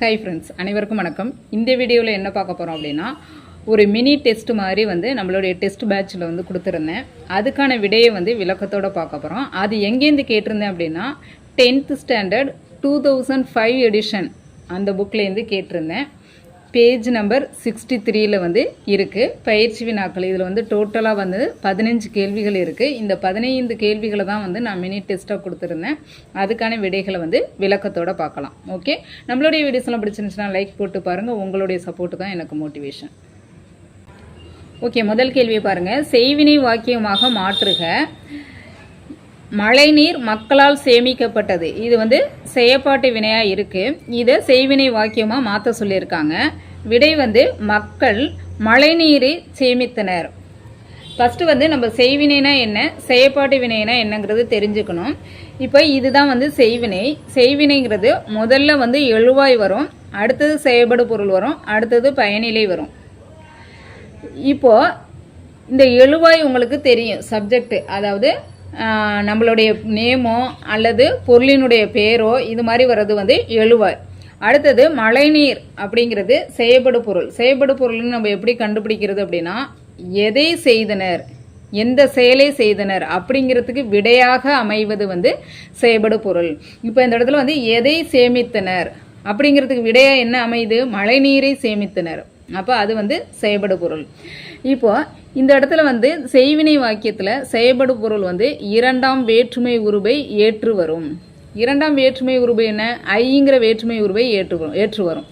Hi friends அனைவருக்கும் வணக்கம். இந்த வீடியோவில் என்ன பார்க்க போகிறோம் அப்படின்னா ஒரு மினி டெஸ்ட் மாதிரி வந்து நம்மளுடைய டெஸ்ட் பேட்சில் வந்து கொடுத்துருந்தேன். அதுக்கான விடையை வந்து விளக்கத்தோடு பார்க்க போகிறோம் அது எங்கேருந்து கேட்டிருந்தேன் அப்படின்னா tenth standard two thousand five edition அந்த புக்லேருந்து கேட்டிருந்தேன். பேஜ் நம்பர் சிக்ஸ்டி த்ரீயில் வந்து இருக்குது பயிற்சி வினாக்கள். இதில் வந்து டோட்டலாக வந்து பதினஞ்சு கேள்விகள் இருக்குது இந்த பதினைந்து கேள்விகளை தான் வந்து நான் மினி டெஸ்ட்டாக கொடுத்துருந்தேன். அதுக்கான விடைகளை வந்து விளக்கத்தோடு பார்க்கலாம். ஓகே நம்மளுடைய வீடியோஸ்லாம் பிடிச்சிருந்துச்சுன்னா லைக் போட்டு பாருங்கள் உங்களுடைய சப்போர்ட்டு தான் எனக்கு மோட்டிவேஷன் ஓகே முதல் கேள்வியை பாருங்கள் செய்வினை வாக்கியமாக மாற்றுக. மழைநீர் மக்களால் சேமிக்கப்பட்டது. இது வந்து செயப்பாட்டு வினையாக இருக்குது இதை செய்வினை வாக்கியமாக மாற்ற சொல்லியிருக்காங்க. விடை வந்து மக்கள் மழைநீரை சேமித்தனர். ஃபஸ்ட்டு வந்து நம்ம செய்வினைனா என்ன? செயற்பாட்டு வினைனா என்னங்கிறது தெரிஞ்சுக்கணும். இப்போ இதுதான் வந்து செய்வினை. செய்வினைங்கிறது முதல்ல வந்து எழுவாய் வரும். அடுத்தது செயல்படு பொருள் வரும். அடுத்தது பயனிலை வரும். இப்போ இந்த எழுவாய் உங்களுக்கு தெரியும். சப்ஜெக்ட் அதாவது நம்மளுடைய நேமோ அல்லது பொருளினுடைய பேரோ இது மாதிரி வர்றது வந்து எழுவாய். அடுத்தது மழைநீர் அப்படிங்கிறது செயல்படு பொருள். செயல்படு பொருள்னு நம்ம எப்படி கண்டுபிடிக்கிறது அப்படின்னா எதை செய்தனர் எந்த செயலை செய்தனர் அப்படிங்கிறதுக்கு விடையாக அமைவது வந்து செயல்படு பொருள். இப்போ இந்த இடத்துல வந்து எதை சேமித்தனர் அப்படிங்கிறதுக்கு விடையாக என்ன அமையுது? மழைநீரை சேமித்தனர். அப்போ அது வந்து செயல்படு பொருள். இப்போ இந்த இடத்துல வந்து செய்வினை வாக்கியத்தில் செயல்படு பொருள் வந்து இரண்டாம் வேற்றுமை உருவை ஏற்று வரும். இரண்டாம் வேற்றுமை உருபை என்ன? ஐங்கிற வேற்றுமை உருவை ஏற்று ஏற்று வரும்.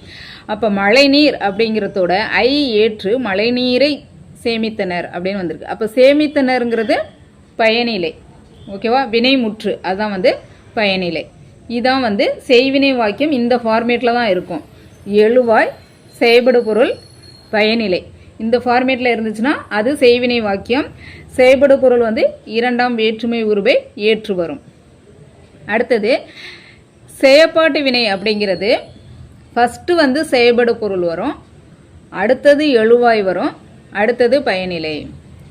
அப்போ மழைநீர் அப்படிங்கிறதோட ஐ ஏற்று மழைநீரை சேமித்தனர் அப்படின்னு வந்திருக்கு. அப்போ சேமித்தனருங்கிறது பயனிலை. ஓகேவா வினைமுற்று. அதுதான் வந்து பயனிலை. இதான் வந்து செய்வினை வாக்கியம் இந்த ஃபார்மேட்டில் தான் இருக்கும். எழுவாய் செயல்படு பொருள் பயனிலை. இந்த ஃபார்மேட்டில் இருந்துச்சுன்னா அது செய்வினை வாக்கியம். செயல்படு பொருள் வந்து இரண்டாம் வேற்றுமை உருவை ஏற்று வரும். அடுத்தது செயப்பாட்டு வினை அப்படிங்கிறது ஃபஸ்ட்டு வந்து செயல்படு பொருள் வரும் அடுத்தது எழுவாய் வரும் அடுத்தது பயனிலை.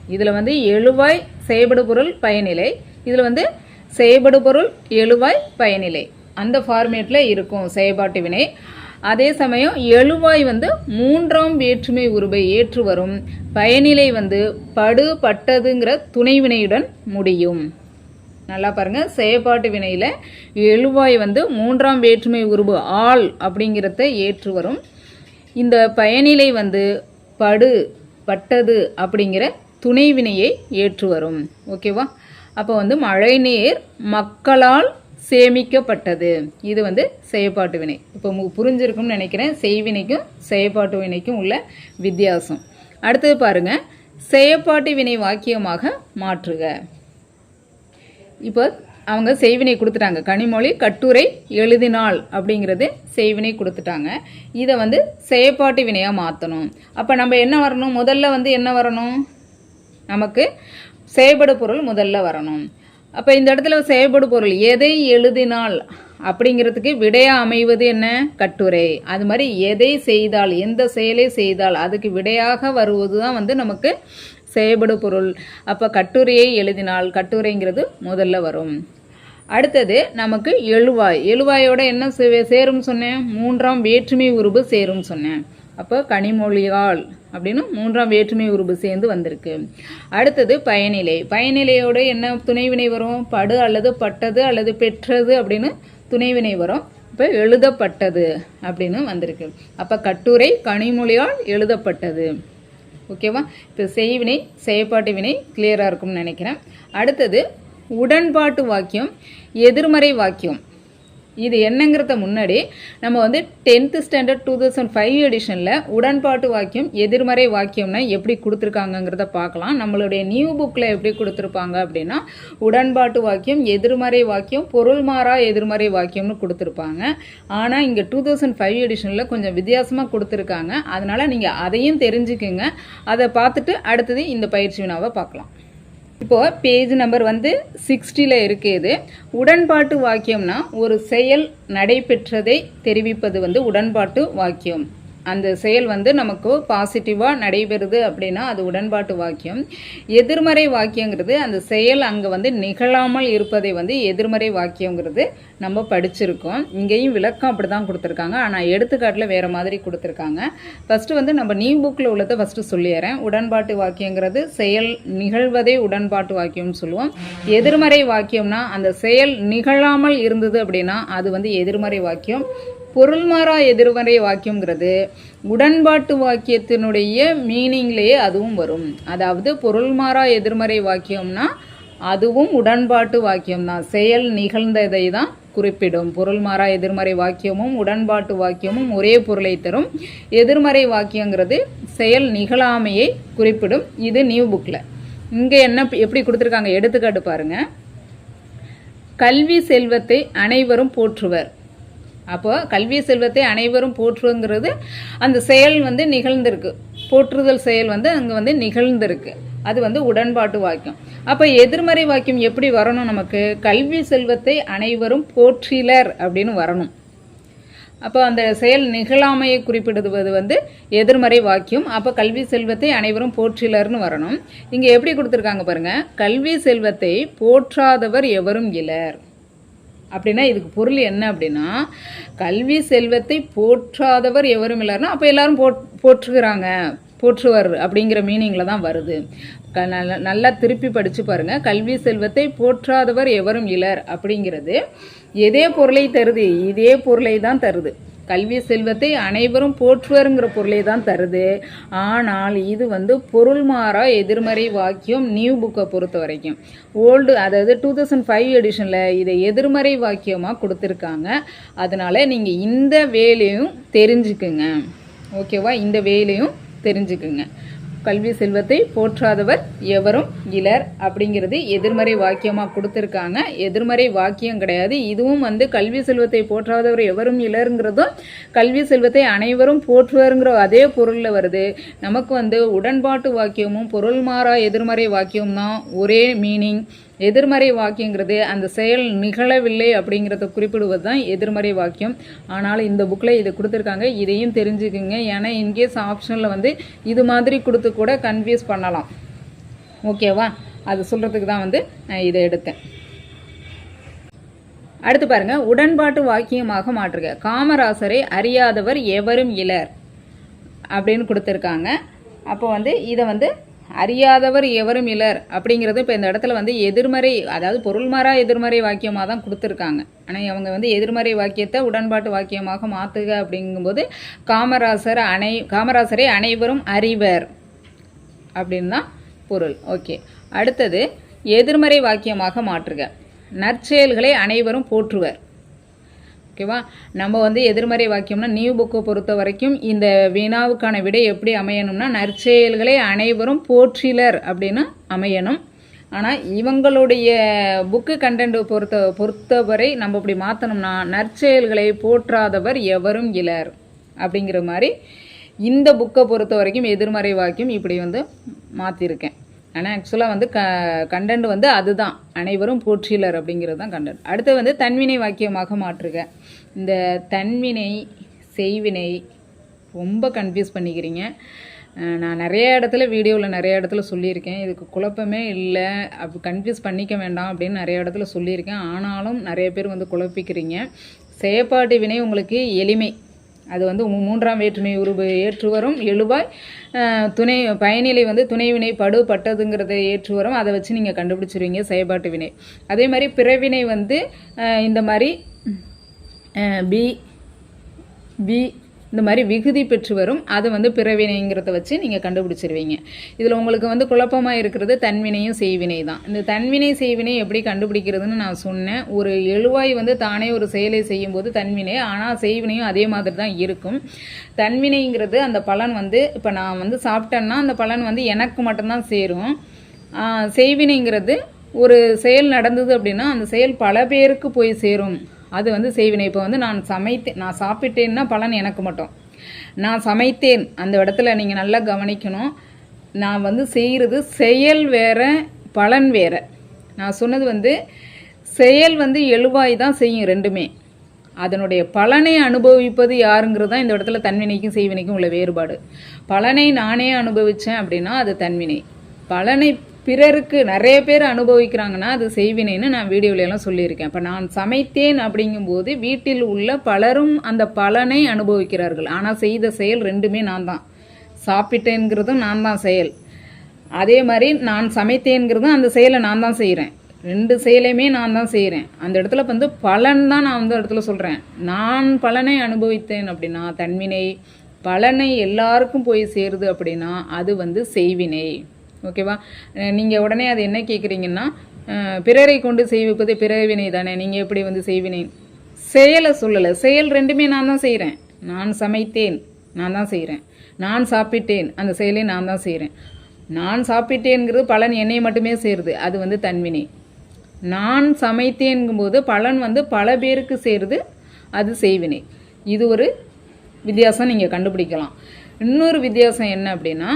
இதில் வந்து எழுவாய் செயல்படு பொருள் பயனிலை. இதில் வந்து செயல்படு பொருள் எழுவாய் பயனிலை. அந்த ஃபார்மேட்டில் இருக்கும் செயல்பாட்டு வினை. அதே சமயம் எழுவாய் வந்து மூன்றாம் வேற்றுமை உருவை ஏற்று வரும். பயனிலை வந்து படு பட்டதுங்கிற துணைவினையுடன் முடியும். நல்லா பாருங்கள் செயற்பாட்டு வினையில் எழுவாய் வந்து மூன்றாம் வேற்றுமை உருவு ஆள் அப்படிங்கிறத ஏற்று வரும். இந்த பயனிலை வந்து படு பட்டது அப்படிங்கிற துணை வினையை ஏற்று வரும். ஓகேவா அப்போ வந்து மழைநீர் மக்களால் சேமிக்கப்பட்டது. இது வந்து செயற்பாட்டு வினை. இப்போ புரிஞ்சிருக்கும்னு நினைக்கிறேன். செய்வினைக்கும் செயற்பாட்டு வினைக்கும் உள்ள வித்தியாசம். அடுத்தது பாருங்க. செயற்பாட்டு வினை வாக்கியமாக மாற்றுக. இப்போ அவங்க செய்வினை கொடுத்துட்டாங்க. கனிமொழி கட்டுரை எழுதினாள் அப்படிங்கிறது செய்வினை கொடுத்துட்டாங்க. இதை வந்து செயற்பாட்டு வினையாக மாற்றணும் அப்போ நம்ம என்ன வரணும்? முதல்ல வந்து என்ன வரணும்? நமக்கு செயல்படு பொருள் முதல்ல வரணும். அப்போ இந்த இடத்துல செயல்படு பொருள் எதை எழுதினால் அப்படிங்கிறதுக்கு விடையாக அமைவது என்ன? கட்டுரை. அது மாதிரி எதை செய்தால் எந்த செயலை செய்தால் அதுக்கு விடையாக வருவது தான் வந்து நமக்கு செயல்படு பொருள். அப்போ கட்டுரையை எழுதினால் கட்டுரைங்கிறது முதல்ல வரும். அடுத்தது நமக்கு எழுவாய். எழுவாயோட என்ன சே- சேரும் சொன்னேன்? மூன்றாம் வேற்றுமை உருபு சேரும் சொன்னேன். அப்போ கனிமொழியால் அப்படின்னு மூன்றாம் வேற்றுமை உருபு சேர்ந்து வந்திருக்கு. அடுத்தது பயனிலை. பயனிலையோட என்ன துணைவினை வரும்? படு அல்லது பட்டது அல்லது பெற்றது அப்படின்னு துணைவினை வரும். இப்போ எழுதப்பட்டது அப்படின்னு வந்திருக்கு. அப்போ கட்டுரை கனிமொழியால் எழுதப்பட்டது. ஓகேவா இப்போ செய்வினை செயற்பாட்டு வினை கிளியராக இருக்கும்னு நினைக்கிறேன். அடுத்தது உடன்பாட்டு வாக்கியம் எதிர்மறை வாக்கியம். இது என்னங்கிறத முன்னாடி நம்ம வந்து tenth standard two thousand five எடிஷனில் உடன்பாட்டு வாக்கியம் எதிர்மறை வாக்கியம்னா எப்படி கொடுத்துருக்காங்கங்கிறத பார்க்கலாம். நம்மளுடைய நியூ புக்கில் எப்படி கொடுத்துருப்பாங்க அப்படின்னா உடன்பாட்டு வாக்கியம் எதிர்மறை வாக்கியம் பொருள் மாறா எதிர்மறை வாக்கியம்னு கொடுத்துருப்பாங்க. ஆனால் இங்கே டூ தௌசண்ட் ஃபைவ் எடிஷனில் கொஞ்சம் வித்தியாசமாக கொடுத்துருக்காங்க. அதனால் நீங்கள் அதையும் தெரிஞ்சுக்குங்க. அதை பார்த்துட்டு அடுத்தது இந்த பயிற்சி வினாவை பார்க்கலாம். இப்போ பேஜ் நம்பர் வந்து சிக்ஸ்டியில் இருக்குது உடன்பாட்டு வாக்கியம்னா ஒரு செயல் நடைபெற்றதை தெரிவிப்பது வந்து உடன்பாட்டு வாக்கியம். அந்த செயல் வந்து நமக்கு பாசிட்டிவாக நடைபெறுது அப்படின்னா அது உடன்பாட்டு வாக்கியம். எதிர்மறை வாக்கியங்கிறது அந்த செயல் அங்கே வந்து நிகழாமல் இருப்பதை வந்து எதிர்மறை வாக்கியங்கிறது நம்ம படிச்சிருக்கோம். இங்கேயும் விளக்கம் அப்படி தான் கொடுத்துருக்காங்க. ஆனால் எடுத்துக்காட்டில் வேறு மாதிரி கொடுத்துருக்காங்க. ஃபஸ்ட்டு வந்து நம்ம நியூ புக்கில் உள்ளதை ஃபஸ்ட்டு சொல்லிடுறேன் உடன்பாட்டு வாக்கியங்கிறது செயல் நிகழ்வதே உடன்பாட்டு வாக்கியம்னு சொல்லுவோம். எதிர்மறை வாக்கியம்னா அந்த செயல் நிகழாமல் இருந்தது அப்படின்னா அது வந்து எதிர்மறை வாக்கியம். பொருள்மாறா எதிர்மறை வாக்கியங்கிறது உடன்பாட்டு வாக்கியத்தினுடைய மீனிங்லேயே அதுவும் வரும். அதாவது பொருள்மாறா எதிர்மறை வாக்கியம்னா அதுவும் உடன்பாட்டு வாக்கியம் தான் செயல் நிகழ்ந்ததை தான் குறிப்பிடும். பொருள்மாறா எதிர்மறை வாக்கியமும் உடன்பாட்டு வாக்கியமும் ஒரே பொருளை தரும். எதிர்மறை வாக்கியங்கிறது செயல் நிகழாமையை குறிப்பிடும். இது நியூ புக்கில் இங்கே என்ன எப்படி கொடுத்துருக்காங்க? எடுத்துக்காட்டு பாருங்க. கல்வி செல்வத்தை அனைவரும் போற்றுவர். அப்போ கல்வி செல்வத்தை அனைவரும் போற்றுங்கிறது அந்த செயல் வந்து நிகழ்ந்திருக்கு. போற்றுதல் செயல் வந்து அங்கே வந்து நிகழ்ந்திருக்கு. அது வந்து உடன்பாட்டு வாக்கியம். அப்போ எதிர்மறை வாக்கியம் எப்படி வரணும் நமக்கு? கல்வி செல்வத்தை அனைவரும் போற்றிலர் அப்படின்னு வரணும். அப்போ அந்த செயல் நிகழாமையை குறிப்பிடுவது வந்து எதிர்மறை வாக்கியம். அப்போ கல்வி செல்வத்தை அனைவரும் போற்றிலர்னு வரணும். இங்கே எப்படி கொடுத்துருக்காங்க பாருங்கள் கல்வி செல்வத்தை போற்றாதவர் எவரும் இலர் அப்படின்னா இதுக்கு பொருள் என்ன அப்படின்னா கல்வி செல்வத்தை போற்றாதவர் எவரும் இல்லைன்னா அப்போ எல்லாரும் போட் போற்றுகிறாங்க போற்றுவர் அப்படிங்கிற மீனிங்கில் தான் வருது. க நல்ல- நல்லா திருப்பி படித்து பாருங்கள் கல்வி செல்வத்தை போற்றாதவர் எவரும் இலர் அப்படிங்கிறது எதே பொருளை தருது இதே பொருளை தான் தருது. கல்வி செல்வத்தை அனைவரும் போற்றுவருங்கிற பொருளை தான் தருது. ஆனால் இது வந்து பொருள் மாறா எதிர்மறை வாக்கியம் நியூ புக்கை பொறுத்த வரைக்கும். ஓல்டு அதாவது டூ தௌசண்ட் ஃபைவ் எடிஷனில் இதை எதிர்மறை வாக்கியமாக கொடுத்துருக்காங்க. அதனால் நீங்கள் இந்த வேலையும் தெரிஞ்சுக்குங்க. ஓகேவா இந்த வேலையும் தெரிஞ்சுக்குங்க. கல்வி செல்வத்தை போற்றாதவர் எவரும் இலர் அப்படிங்கிறது எதிர்மறை வாக்கியமாக கொடுத்துருக்காங்க. எதிர்மறை வாக்கியம் கிடையாது. இதுவும் வந்து கல்வி செல்வத்தை போற்றாதவர் எவரும் இலருங்கிறதும் கல்வி செல்வத்தை அனைவரும் போற்றுவருங்கிற அதே பொருளில் வருது. நமக்கு வந்து உடன்பாட்டு வாக்கியமும் பொருள் மாறா எதிர்மறை வாக்கியம் தான் ஒரே மீனிங் எதிர்மறை வாக்கியங்கிறது அந்த செயல் நிகழவில்லை அப்படிங்கிறத குறிப்பிடுவது தான் எதிர்மறை வாக்கியம். ஆனால் இந்த புக்கில் இது கொடுத்துருக்காங்க. இதையும் தெரிஞ்சுக்குங்க. ஏன்னா இன்கேஸ் ஆப்ஷனில் வந்து இது மாதிரி கொடுத்து கூட கன்ஃபியூஸ் பண்ணலாம். ஓகேவா அது சொல்கிறதுக்கு தான் வந்து நான் இதை எடுத்தேன். அடுத்து பாருங்க. உடன்பாட்டு வாக்கியமாக மாற்றுக. காமராசரை அறியாதவர் எவரும் இலர் அப்படின்னு கொடுத்துருக்காங்க. அப்போ வந்து இதை வந்து அறியாதவர் எவரும் இலர் அப்படிங்கிறது இப்போ இந்த இடத்துல வந்து எதிர்மறை அதாவது பொருள்மாறா எதிர்மறை வாக்கியமாக தான் கொடுத்துருக்காங்க. ஆனால் அவங்க வந்து எதிர்மறை வாக்கியத்தை உடன்பாட்டு வாக்கியமாக மாற்றுக அப்படிங்கும்போது காமராசர் அனை காமராசரை அனைவரும் அறிவர் அப்படின்னு தான் பொருள். ஓகே. அடுத்தது எதிர்மறை வாக்கியமாக மாற்றுக. நற்செயல்களை அனைவரும் போற்றுவர். ஓகேவா? நம்ம வந்து எதிர்மறை வாக்கியம்னா நியூ புக்கை பொறுத்த வரைக்கும் இந்த வினாவுக்கான விடை எப்படி அமையணும்னா நற்செயல்களை அனைவரும் போற்றிலர் அப்படின்னு அமையணும். ஆனால் இவங்களுடைய புக்கு கண்டென்ட் பொறுத்த பொறுத்தவரை நம்ம இப்படி மாற்றணும்னா நற்செயல்களை போற்றாதவர் எவரும் இலர் அப்படிங்கிற மாதிரி இந்த புக்கை பொறுத்த வரைக்கும் எதிர்மறை வாக்கியம் இப்படி வந்து மாற்றிருக்கேன் ஆனால் ஆக்சுவலாக வந்து க கண்டென்ட் வந்து அதுதான். அனைவரும் போற்றிலர் அப்படிங்கிறது தான் கண்டென்ட் அடுத்து வந்து தன்வினை வாக்கியமாக மாற்றுக. இந்த தன்வினை செய்வினை ரொம்ப கன்ஃபியூஸ் பண்ணிக்கிறீங்க. நான் நிறைய இடத்துல வீடியோவில் நிறைய இடத்துல சொல்லியிருக்கேன். இதுக்கு குழப்பமே இல்லை. அப்படி கன்ஃபியூஸ் பண்ணிக்க வேண்டாம் அப்படின்னு நிறைய இடத்துல சொல்லியிருக்கேன். ஆனாலும் நிறைய பேர் வந்து குழப்பிக்கிறீங்க. செயற்பாட்டு வினை உங்களுக்கு எளிமை. அது வந்து மூன்றாம் வேற்றுமை உருவு ஏற்றுவரும். எழுவாய் துணை பயனிலை வந்து துணைவினை படு பட்டதுங்கிறத ஏற்றுவரும். அதை வச்சு நீங்கள் கண்டுபிடிச்சிருவீங்க செயல்பாட்டு வினை. அதே மாதிரி பிறவினை வந்து இந்த மாதிரி பி பி இந்த மாதிரி விகுதி பெற்று வரும். அது வந்து பிறவினைங்கிறத வச்சு நீங்கள் கண்டுபிடிச்சிருவீங்க. இதில் உங்களுக்கு வந்து குழப்பமாக இருக்கிறது தன்வினையும் செய்வினை தான். இந்த தன்வினை செய்வினை எப்படி கண்டுபிடிக்கிறதுன்னு நான் சொன்னேன். ஒரு எழுவாய் வந்து தானே ஒரு செயலை செய்யும்போது தன்வினை ஆனால் செய்வினையும் அதே மாதிரி தான் இருக்கும். தன்வினைங்கிறது அந்த பலன் வந்து இப்போ நான் வந்து சாப்பிட்டேன்னா அந்த பலன் வந்து எனக்கு மட்டும்தான் சேரும். செய்வினைங்கிறது ஒரு செயல் நடந்தது அப்படின்னா அந்த செயல் பல பேருக்கு போய் சேரும். அது வந்து செய்வினை. இப்போ வந்து நான் சமைத்தேன் நான் சாப்பிட்டேன்னா பலன் எனக்கு மட்டும். நான் சமைத்தேன். அந்த இடத்துல நீங்கள் நல்லா கவனிக்கணும். நான் வந்து செய்கிறது செயல் வேற பலன் வேற. நான் சொன்னது வந்து செயல் வந்து எழுவாய் தான் செய்யும் ரெண்டுமே. அதனுடைய பலனை அனுபவிப்பது யாருங்கிறது தான் இந்த இடத்துல தன்வினைக்கும் செய்வினைக்கும் உள்ள வேறுபாடு. பலனை நானே அனுபவித்தேன் அப்படின்னா அது தன்வினை. பலனை பிறருக்கு நிறைய பேர் அனுபவிக்கிறாங்கன்னா அது செய்வினைன்னு நான் வீடியோவிலலாம் சொல்லியிருக்கேன். இப்போ நான் சமைத்தேன் அப்படிங்கும்போது வீட்டில் உள்ள பலரும் அந்த பலனை அனுபவிக்கிறார்கள். ஆனால் செய்த செயல் ரெண்டுமே நான் தான். சாப்பிட்டேங்கிறதும் நான் தான் செயல். அதே மாதிரி நான் சமைத்தேங்கிறதும் அந்த செயலை நான் தான் செய்கிறேன் ரெண்டு செயலையுமே நான் தான் செய்கிறேன் அந்த இடத்துல வந்து பலன் தான் நான் வந்து இடத்துல சொல்கிறேன் நான் பலனை அனுபவித்தேன் அப்படின்னா தன்வினை பலனை எல்லாருக்கும் போய் சேருது அப்படின்னா அது வந்து செய்வினை. ஓகேவா? நீங்கள் உடனே அது என்ன கேட்குறீங்கன்னா பிறரை கொண்டு செய்விப்பது பிறவினை தானே நீங்கள் எப்படி வந்து செய்வினேன்? செயலை சொல்லலை. செயல் ரெண்டுமே நான் தான் செய்கிறேன் நான் சமைத்தேன் நான் தான் செய்கிறேன் நான் சாப்பிட்டேன் அந்த செயலை நான் தான் செய்கிறேன் நான் சாப்பிட்டேங்கிறது பலன் என்னை மட்டுமே சேருது. அது வந்து தன்வினை. நான் சமைத்தேங்கும்போது பலன் வந்து பல பேருக்கு சேருது அது செய்வினை. இது ஒரு வித்தியாசம் நீங்கள் கண்டுபிடிக்கலாம். இன்னொரு வித்தியாசம் என்ன அப்படின்னா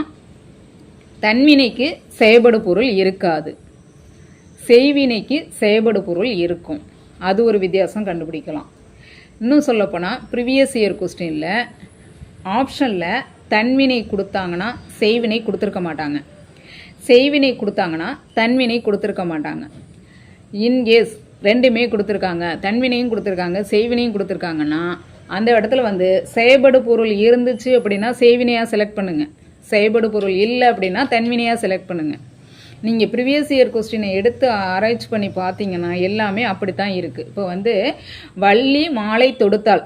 தன்வினைக்கு செயபடு பொருள் இருக்காது. செய்வினைக்கு செயபடு பொருள் இருக்கும். அது ஒரு வித்தியாசம் கண்டுபிடிக்கலாம். இன்னும் சொல்லப்போனால் ப்ரிவியஸ் இயர் கொஸ்டினில் ஆப்ஷனில் தன்வினை கொடுத்தாங்கன்னா செய்வினை கொடுத்துருக்க மாட்டாங்க. செய்வினை கொடுத்தாங்கன்னா தன்வினை கொடுத்துருக்க மாட்டாங்க. இன்கேஸ் ரெண்டுமே கொடுத்துருக்காங்க தன்வினையும் கொடுத்துருக்காங்க செய்வினையும் கொடுத்துருக்காங்கன்னா அந்த இடத்துல வந்து செயபடு பொருள் இருந்துச்சு அப்படின்னா செய்வினையாக செலக்ட் பண்ணுங்கள் செயல்படு பொருள் இல்லை அப்படின்னா தன்வினையாக செலக்ட் பண்ணுங்கள் நீங்கள் ப்ரிவியஸ் இயர் கொஸ்டினை எடுத்து ஆராய்ச்சி பண்ணி பார்த்தீங்கன்னா எல்லாமே அப்படித்தான் இருக்குது இப்போ வந்து வள்ளி மாலை தொடுத்தாள்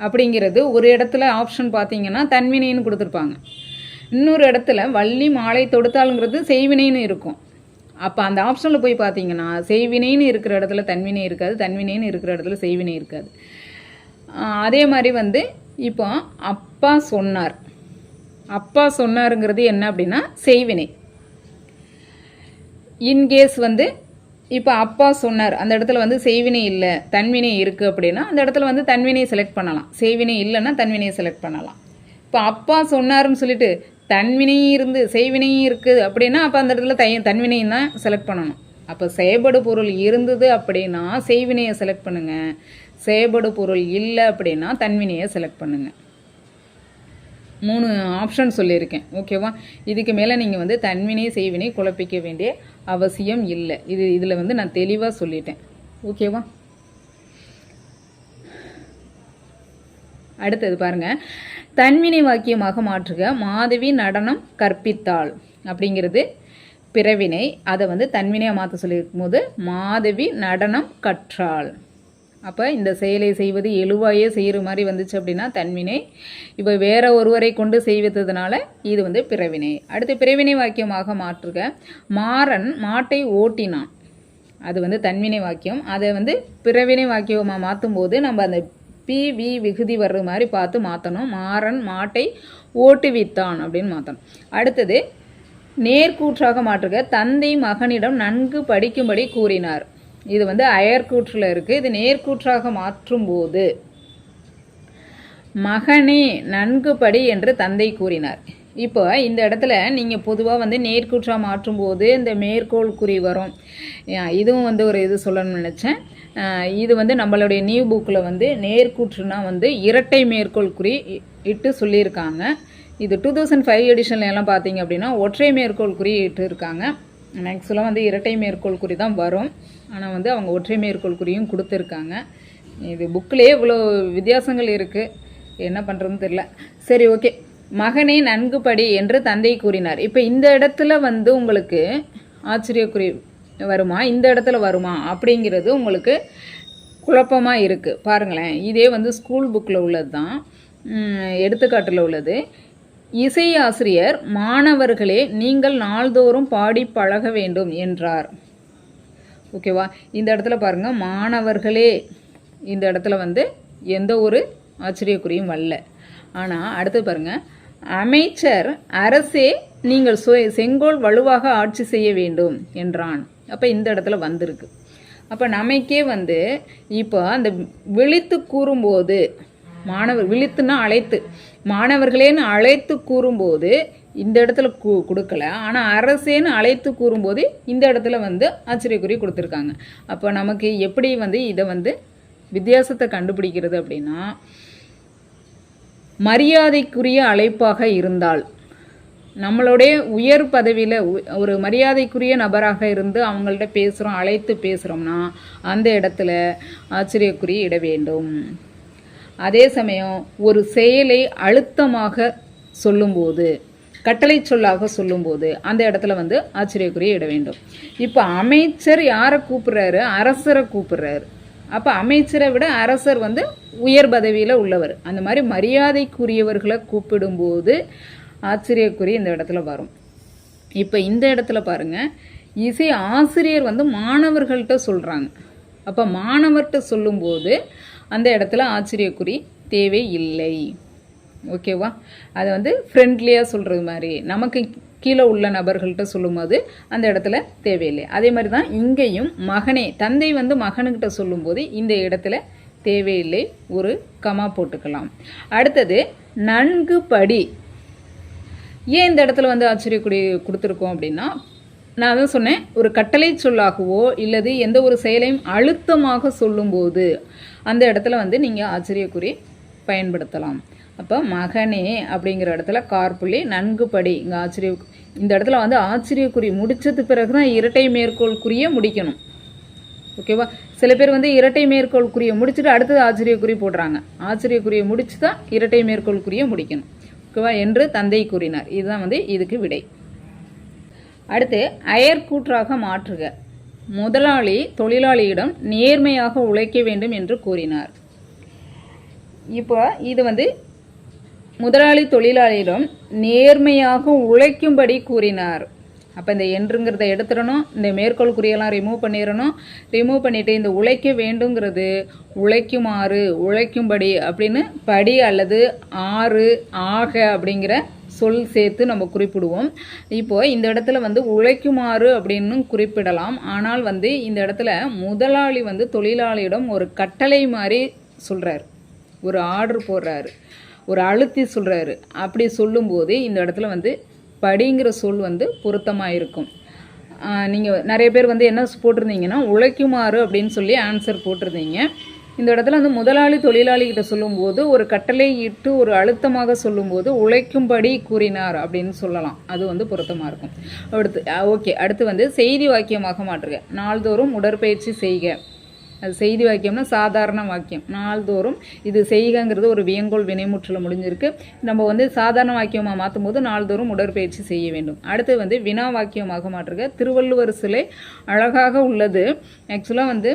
அப்படிங்கிறது ஒரு இடத்துல ஆப்ஷன் பார்த்தீங்கன்னா தன்வினைன்னு கொடுத்துருப்பாங்க. இன்னொரு இடத்துல வள்ளி மாலை தொடுத்தாளுங்கிறது செய்வினைன்னு இருக்கும். அப்போ அந்த ஆப்ஷனில் போய் பார்த்தீங்கன்னா செய்வினைன்னு இருக்கிற இடத்துல தன்வினை இருக்காது தன்வினைன்னு இருக்கிற இடத்துல செய்வினை இருக்காது. அதே மாதிரி வந்து இப்போ அப்பா சொன்னார். அப்பா சொன்னாருங்கிறது என்ன அப்படின்னா செய்வினை. இன்கேஸ் வந்து இப்போ அப்பா சொன்னார் அந்த இடத்துல வந்து செய்வினை இல்லை தன்வினை இருக்குது அப்படின்னா அந்த இடத்துல வந்து தன்வினையை செலக்ட் பண்ணலாம். செய்வினை இல்லைன்னா தன்வினையை செலக்ட் பண்ணலாம். இப்போ அப்பா சொன்னாருன்னு சொல்லிட்டு தன்வினையும் இருந்து செய்வினையும் இருக்குது அப்படின்னா அப்போ அந்த இடத்துல தை தன்வினையும் தான் செலக்ட் பண்ணணும். அப்போ செயல்படு பொருள் இருந்தது அப்படின்னா செய்வினையை செலக்ட் பண்ணுங்கள் செயபடு பொருள் இல்லை அப்படின்னா தன்வினையை செலக்ட் பண்ணுங்க. மூணு ஆப்ஷன் சொல்லியிருக்கேன். ஓகேவா இதுக்கு மேலே நீங்கள் வந்து தன்வினை செய்வினை குழப்பிக்க வேண்டிய அவசியம் இல்லை. இது இதில் வந்து நான் தெளிவாக சொல்லிட்டேன். ஓகேவா அடுத்தது பாருங்க. தன்வினை வாக்கியமாக மாற்றுக. மாதவி நடனம் கற்பித்தாள். அப்படிங்கிறது பிறவினை. அதை வந்து தன்வினையாக மாற்ற சொல்லியிருக்கும் போது மாதவி நடனம் கற்றாள். அப்போ இந்த செயலை செய்வது எழுவாயே செய்கிற மாதிரி வந்துச்சு அப்படின்னா தன்வினை. இப்போ வேற ஒருவரை கொண்டு செய்வதனால இது வந்து பிறவினை. அடுத்து பிறவினை வாக்கியமாக மாற்றுக. மாறன் மாட்டை ஓட்டினான். அது வந்து தன்வினை வாக்கியம். அதை வந்து பிறவினை வாக்கியமாக மாற்றும் போது நம்ம அந்த பி வி விகுதி வர்ற மாதிரி பார்த்து மாற்றணும் மாறன் மாட்டை ஓட்டுவித்தான் அப்படின்னு மாற்றணும் அடுத்தது நேர்கூற்றாக மாற்றுக. தந்தை மகனிடம் நன்கு படிக்கும்படி கூறினார். இது வந்து அயர்கூற்றில் இருக்குது இது நேர்கூற்றாக மாற்றும் போது மகனே நன்கு படி என்று தந்தை கூறினார். இப்போ இந்த இடத்துல நீங்கள் பொதுவாக வந்து நேர்கூற்றாக மாற்றும் போது இந்த மேற்கோள் குறி வரும். இதுவும் வந்து ஒரு இது சொல்லணும்னு நினச்சேன். இது வந்து நம்மளுடைய நியூ புக்கில் வந்து நேர்கூற்றுனா வந்து இரட்டை மேற்கோள் குறி இட்டு சொல்லியிருக்காங்க. இது டூ தௌசண்ட் ஃபைவ் எடிஷன்ல எல்லாம் பார்த்தீங்க அப்படின்னா ஒற்றை மேற்கோள் குறி இட்டு இருக்காங்க. மேக்ஸிமம் வந்து இரட்டை மேற்கோள் குறி தான் வரும். ஆனால் வந்து அவங்க ஒற்றை மேற்கோள் குறியும் கொடுத்துருக்காங்க. இது புக்கிலே இவ்வளோ வித்தியாசங்கள் இருக்குது என்ன பண்ணுறதுன்னு தெரியல. சரி ஓகே மகனே நன்கு படி என்று தந்தை கூறினார். இப்போ இந்த இடத்துல வந்து உங்களுக்கு ஆச்சரியக்குறி வருமா? இந்த இடத்துல வருமா? அப்படிங்கிறது உங்களுக்கு குழப்பமாக இருக்குது பாருங்களேன். இதே வந்து ஸ்கூல் புக்கில் உள்ளது தான் எடுத்துக்காட்டில் உள்ளது. இசை ஆசிரியர் மாணவர்களே நீங்கள் நாள்தோறும் பாடி பழக வேண்டும் என்றார். ஓகேவா? இந்த இடத்துல பாருங்க மாணவர்களே இந்த இடத்துல வந்து எந்த ஒரு ஆச்சரியக்குறியும் வரல ஆனால் அடுத்து பாருங்க அமைச்சர் அரசே நீங்கள் சுய- செங்கோல் வலுவாக ஆட்சி செய்ய வேண்டும் என்றான். அப்போ இந்த இடத்துல வந்திருக்கு. அப்போ நமக்கே வந்து இப்போ அந்த விழித்து கூறும்போது மாணவர் விழித்துன்னா அழைத்து மாணவர்களேன்னு அழைத்து கூறும்போது இந்த இடத்துல கு கொடுக்கல. ஆனால் அரசேன்னு அழைத்து கூறும்போது இந்த இடத்துல வந்து ஆச்சரியக்குறி கொடுத்துருக்காங்க. அப்போ நமக்கு எப்படி வந்து இதை வந்து வித்தியாசத்தை கண்டுபிடிக்கிறது அப்படின்னா மரியாதைக்குரிய அழைப்பாக இருந்தால் நம்மளுடைய உயர் பதவியில் ஒரு மரியாதைக்குரிய நபராக இருந்து அவங்கள்ட்ட பேசுகிறோம் அழைத்து பேசுகிறோம்னா அந்த இடத்துல ஆச்சரியக்குறி இட வேண்டும். அதே சமயம் ஒரு செயலை அழுத்தமாக சொல்லும்போது கட்டளை சொல்லாக சொல்லும்போது அந்த இடத்துல வந்து ஆச்சரியக்குறி இட வேண்டும். இப்போ அமைச்சர் யாரை கூப்பிட்றாரு? அரசரை கூப்பிட்றாரு. அப்போ அமைச்சரை விட அரசர் வந்து உயர் பதவியில் உள்ளவர். அந்த மாதிரி மரியாதைக்குரியவர்களை கூப்பிடும்போது ஆச்சரியக்குறி இந்த இடத்துல வரும். இப்போ இந்த இடத்துல பாருங்க இசை ஆசிரியர் வந்து மாணவர்கள்ட்ட சொல்கிறாங்க அப்போ மாணவர்கிட்ட சொல்லும்போது அந்த இடத்துல ஆச்சரியக்குறி தேவை இல்லை ஓகேவா? அதை வந்து ஃப்ரெண்ட்லியாக சொல்கிறது மாதிரி. நமக்கு கீழே உள்ள நபர்கள்ட்ட சொல்லும்போது அந்த இடத்துல தேவையில்லை. அதே மாதிரி தான் இங்கேயும் மகனே தந்தை வந்து மகனுக்கிட்ட சொல்லும்போது இந்த இடத்துல தேவையில்லை. ஒரு கமா போட்டுக்கலாம். அடுத்தது நன்கு படி. ஏன் இந்த இடத்துல வந்து ஆச்சரியக்குடி கொடுத்துருக்கோம் அப்படின்னா நான் அதான் சொன்னேன் ஒரு கட்டளை சொல்லாகவோ இல்லது எந்த ஒரு செயலையும் அழுத்தமாக சொல்லும்போது அந்த இடத்துல வந்து நீங்கள் ஆச்சரியக்குறி பயன்படுத்தலாம். அப்போ மகனே அப்படிங்கிற இடத்துல கார்புள்ளி நன்கு படி. இங்கே ஆச்சரிய இந்த இடத்துல வந்து ஆச்சரியக்குறி முடித்தது பிறகு தான் இரட்டை மேற்கோள் குறிய முடிக்கணும் ஓகேவா சில பேர் வந்து இரட்டை மேற்கோள் குறிய முடிச்சுட்டு அடுத்தது ஆச்சரியக்குறி போடுறாங்க. ஆச்சரியக்குறியை முடிச்சு தான் இரட்டை மேற்கோள் குறிய முடிக்கணும் ஓகேவா என்று தந்தை கூறினார். இதுதான் வந்து இதுக்கு விடை. அடுத்து அயற்கூற்றாக மாற்றுக. முதலாளி தொழிலாளியிடம் நேர்மையாக உழைக்க வேண்டும் என்று கூறினார். இப்போ இது வந்து முதலாளி தொழிலாளியிடம் நேர்மையாக உழைக்கும்படி கூறினார். அப்போ இந்த என்றுங்கிறத எடுத்துடணும் இந்த மேற்கோள் குறியெல்லாம் ரிமூவ் பண்ணிடணும். ரிமூவ் பண்ணிவிட்டு இந்த உழைக்க வேண்டுங்கிறது உழைக்குமாறு உழைக்கும்படி அப்படின்னு படி அல்லது ஆறு ஆக அப்படிங்கிற சொல் சேர்த்து நம்ம குறிப்பிடுவோம். இப்போ இந்த இடத்துல வந்து உழைக்குமாறு அப்படின்னு குறிப்பிடலாம். ஆனால் வந்து இந்த இடத்துல முதலாளி வந்து தொழிலாளியிடம் ஒரு கட்டளை மாதிரி சொல்கிறார் ஒரு ஆர்டர் போடுறாரு. ஒரு அழுத்தி சொல்கிறாரு அப்படி சொல்லும்போது இந்த இடத்துல வந்து படிங்கிற சொல் வந்து பொருத்தமாக இருக்கும். நீங்கள் நிறைய பேர் வந்து என்ன போட்டிருந்தீங்கன்னா உழைக்குமாறு அப்படின்னு சொல்லி ஆன்சர் போட்டிருந்தீங்க. இந்த இடத்துல வந்து முதலாளி தொழிலாளி கிட்ட சொல்லும்போது ஒரு கட்டளை இட்டு ஒரு அழுத்தமாக சொல்லும்போது உழைக்கும்படி கூறினார் அப்படின்னு சொல்லலாம். அது வந்து பொருத்தமாக இருக்கும். அடுத்து ஓகே. அடுத்து வந்து செய்தி வாக்கியமாக மாற்றுக. நாள்தோறும் உடற்பயிற்சி செய்க. அது செய்தி வாக்கியம்னா சாதாரண வாக்கியம். நாள்தோறும் இது செய்கங்கிறது ஒரு வியங்கோல் வினைமுற்றில் முடிஞ்சிருக்கு. நம்ம வந்து சாதாரண வாக்கியமாக மாற்றும் போது நாள்தோறும் உடற்பயிற்சி செய்ய வேண்டும். அடுத்து வந்து வினா வாக்கியமாக மாற்றுக. திருவள்ளுவர் சிலை அழகாக உள்ளது. ஆக்சுவலாக வந்து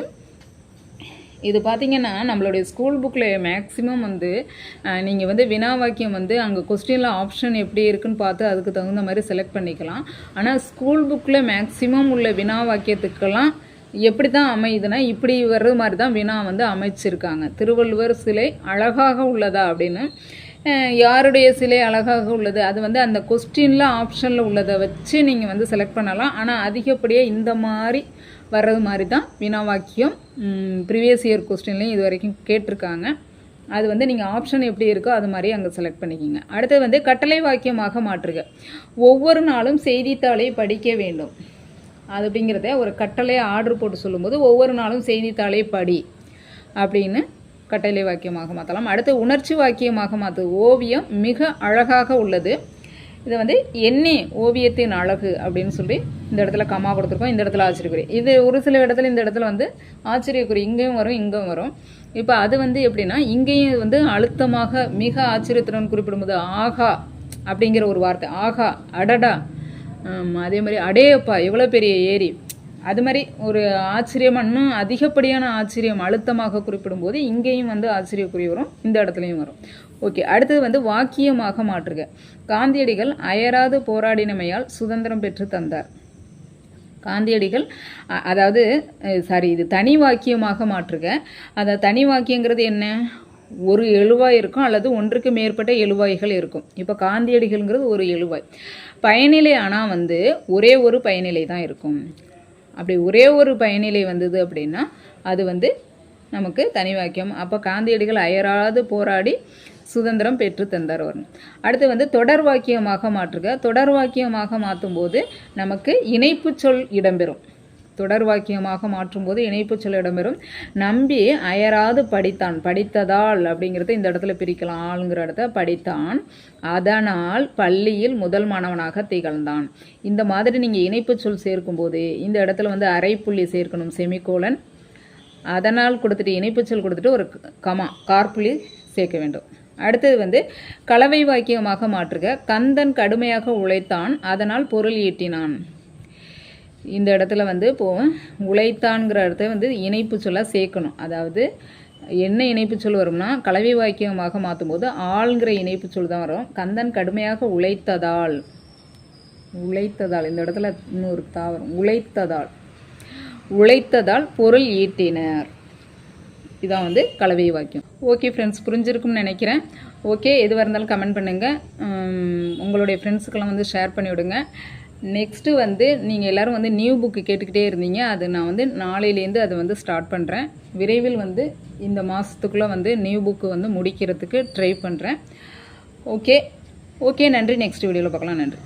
இது பார்த்தீங்கன்னா நம்மளுடைய ஸ்கூல் புக்கில் மேக்ஸிமம் வந்து நீங்கள் வந்து வினா வாக்கியம் வந்து அங்கே கொஸ்டினில் ஆப்ஷன் எப்படி இருக்குன்னு பார்த்து அதுக்கு தகுந்த மாதிரி செலக்ட் பண்ணிக்கலாம். ஆனால் ஸ்கூல் புக்கில் மேக்ஸிமம் உள்ள வினா வாக்கியத்துக்கெல்லாம் எப்படி தான் அமையுதுன்னா இப்படி வர்றது மாதிரி தான் வினா வந்து அமைச்சிருக்காங்க. திருவள்ளுவர் சிலை அழகாக உள்ளதா அப்படின்னு யாருடைய சிலை அழகாக உள்ளது? அது வந்து அந்த கொஸ்டினில் ஆப்ஷனில் உள்ளதை வச்சு நீங்கள் வந்து செலக்ட் பண்ணலாம். ஆனால் அதிகப்படியாக இந்த மாதிரி வர்றது மாதிரி தான் வினா வாக்கியம் ப்ரீவியஸ் இயர் கொஸ்டின்லையும் இது வரைக்கும் கேட்டிருக்காங்க. அது வந்து நீங்கள் ஆப்ஷன் எப்படி இருக்கோ அது மாதிரி அங்கே செலக்ட் பண்ணிக்கிங்க. அடுத்தது வந்து கட்டளை வாக்கியமாக மாற்றுக. ஒவ்வொரு நாளும் செய்தித்தாளை படிக்க வேண்டும். அது அப்படிங்கிறத ஒரு கட்டளை ஆர்டர் போட்டு சொல்லும்போது ஒவ்வொரு நாளும் செய்தித்தாளை படி அப்படின்னு கட்டளை வாக்கியமாக மாற்றலாம் அடுத்து உணர்ச்சி வாக்கியமாக மாற்று ஓவியம் மிக அழகாக உள்ளது. இது வந்து எண்ணே ஓவியத்தின் அழகு அப்படின்னு சொல்லி இந்த இடத்துல கமா கொடுத்துருக்கோம். இந்த இடத்துல ஆச்சரியக்குறி. இது ஒரு சில இடத்துல இந்த இடத்துல வந்து ஆச்சரியக்குறி. இங்கேயும் வரும் இங்கேயும் வரும். இப்போ அது வந்து எப்படின்னா இங்கேயும் வந்து அழுத்தமாக மிக ஆச்சரியத்துடன் குறிப்பிடும்போது ஆகா அப்படிங்கிற ஒரு வார்த்தை. ஆகா அடடா அதே மாதிரி அடேயப்பா எவ்வளோ பெரிய ஏரி. அது மாதிரி ஒரு ஆச்சரியம் இன்னும் அதிகப்படியான ஆச்சரியம் அழுத்தமாக குறிப்பிடும்போது இங்கேயும் வந்து ஆச்சரியக்குறி வரும் இந்த இடத்துலையும் வரும். ஓகே அடுத்தது வந்து வாக்கியமாக மாற்றுக. காந்தியடிகள் அயராது போராடினமையால் சுதந்திரம் பெற்று தந்தார். காந்தியடிகள் அதாவது சாரி இது தனி வாக்கியமாக மாற்றுக. அந்த தனி வாக்கியங்கிறது என்ன? ஒரு எழுவாய் இருக்கும் அல்லது ஒன்றுக்கு மேற்பட்ட எழுவாய்கள் இருக்கும். இப்போ காந்தியடிகள்ங்கிறது ஒரு எழுவாய். பயனிலை ஆனால் வந்து ஒரே ஒரு பயனிலை தான் இருக்கும். அப்படி ஒரே ஒரு பயனிலை வந்தது அப்படின்னா அது வந்து நமக்கு தனி வாக்கியம். அப்போ காந்தியடிகள் அயராது போராடி சுதந்திரம் பெற்று தந்தார் வரணும் அடுத்து வந்து தொடர் வாக்கியமாக மாற்றுக. தொடர் வாக்கியமாக மாற்றும் போது நமக்கு இணைப்பு சொல் இடம்பெறும். தொடர் வாக்கியமாக மாற்றும்போது இணைப்பு சொல் இடம்பெறும். நம்பி அயராது படித்தான். படித்ததால் அப்படிங்கிறத இந்த இடத்துல பிரிக்கலாம். ஆளுங்கிற இடத்த படித்தான். அதனால் பள்ளியில் முதல் மாணவனாக திகழ்ந்தான். இந்த மாதிரி நீங்கள் இணைப்பு சொல் சேர்க்கும்போது இந்த இடத்துல வந்து அரைப்புள்ளி சேர்க்கணும். செமிகோலன். அதனால் கொடுத்துட்டு இணைப்பு சொல் கொடுத்துட்டு ஒரு கமா கார்புள்ளி சேர்க்க வேண்டும். அடுத்தது வந்து கலவை வாக்கியமாக மாற்றுக. கந்தன் கடுமையாக உழைத்தான். அதனால் பொருள் ஈட்டினான். இந்த இடத்துல வந்து போவேன் உழைத்தான்ங்கிற இடத்த வந்து இணைப்பு சொல்லாக சேர்க்கணும். அதாவது என்ன இணைப்பு சொல் வரும்னா கலவை வாக்கியமாக மாற்றும் போது ஆள்ங்கிற இணைப்பு சொல் தான் வரும். கந்தன் கடுமையாக உழைத்ததால் உழைத்ததால் இந்த இடத்துல இன்னொரு தா வரும். உழைத்ததால். உழைத்ததால் பொருள் ஈட்டினர். இதான் வந்து கலவை வாக்கியம். ஓகே ஃப்ரெண்ட்ஸ் புரிஞ்சிருக்கும்னு நினைக்கிறேன். ஓகே எதுவாக இருந்தாலும் கமெண்ட் பண்ணுங்கள் உங்களுடைய ஃப்ரெண்ட்ஸுக்கெல்லாம் வந்து ஷேர் பண்ணிவிடுங்க. நெக்ஸ்ட்டு வந்து நீங்கள் எல்லோரும் வந்து நியூ புக்கு கேட்டுக்கிட்டே இருந்தீங்க. அது நான் வந்து நாளையிலேருந்து அதை வந்து ஸ்டார்ட் பண்ணுறேன் விரைவில் வந்து இந்த மாதத்துக்குள்ளே வந்து நியூ புக்கு வந்து முடிக்கிறதுக்கு ட்ரை பண்ணுறேன் ஓகே ஓகே நன்றி. நெக்ஸ்ட் வீடியோவில் பார்க்கலாம். நன்றி.